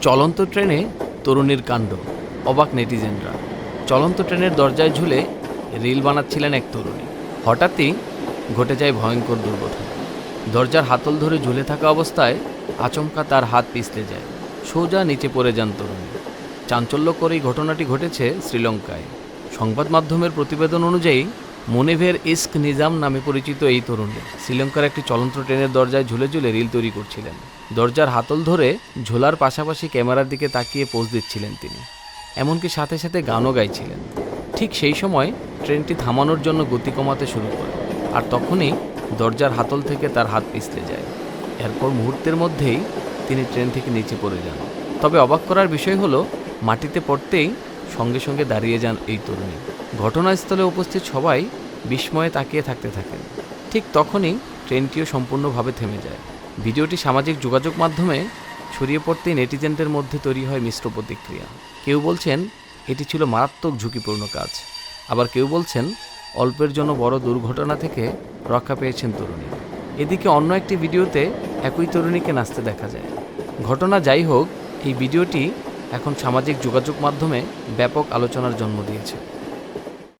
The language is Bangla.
চলন্ত ট্রেনে তরুণীর কাণ্ড, অবাক নেটিজেনরা। চলন্ত ট্রেনের দরজায় ঝুলে রিল বানাচ্ছিলেন এক তরুণী। হঠাৎই ঘটে যায় ভয়ঙ্কর দুর্ঘটনা। দরজার হাতল ধরে ঝুলে থাকা অবস্থায় আচমকা তার হাত পিছলে যায়। সোজা নিচে পড়ে যান তরুণী। চাঞ্চল্যকর এই ঘটনাটি ঘটেছে শ্রীলঙ্কায়। সংবাদ মাধ্যমের প্রতিবেদন অনুযায়ী মনিভের ইস্ক নিজাম নামে পরিচিত এই তরুণী শ্রীলঙ্কার একটি চলন্ত ট্রেনের দরজায় ঝুলে ঝুলে রিল তৈরি করছিলেন। দরজার হাতল ধরে ঝোলার পাশাপাশি ক্যামেরার দিকে তাকিয়ে পোজ দিচ্ছিলেন তিনি। এমনকি সাথে সাথে গানও গাইছিলেন। ঠিক সেই সময় ট্রেনটি থামানোর জন্য গতি কমাতে শুরু করে আর তখনই দরজার হাতল থেকে তার হাত পিছলে যায়। এরপর মুহূর্তের মধ্যেই তিনি ট্রেন থেকে নিচে পড়ে যান। তবে অবাক করার বিষয় হলো, মাটিতে পড়তেই সঙ্গে সঙ্গে দাঁড়িয়ে যান এই তরুণী। ঘটনাস্থলে উপস্থিত সবাই বিস্ময়ে তাকিয়ে থাকতে থাকেন। ঠিক তখনই ট্রেনটিও সম্পূর্ণভাবে থেমে যায়। ভিডিওটি সামাজিক যোগাযোগ মাধ্যমে ছড়িয়ে পড়তেই নেটিজেনদের মধ্যে তৈরি হয় মিশ্র প্রতিক্রিয়া। কেউ বলছেন, এটি ছিল মারাত্মক ঝুঁকিপূর্ণ কাজ। আবার কেউ বলছেন, অল্পের জন্য বড় দুর্ঘটনা থেকে রক্ষা পেয়েছেন তরুণী। এদিকে অন্য একটি ভিডিওতে একই তরুণীকে নাচতে দেখা যায়। ঘটনা যাই হোক, এই ভিডিওটি এখন সামাজিক যোগাযোগ মাধ্যমে ব্যাপক আলোচনার জন্ম দিয়েছে।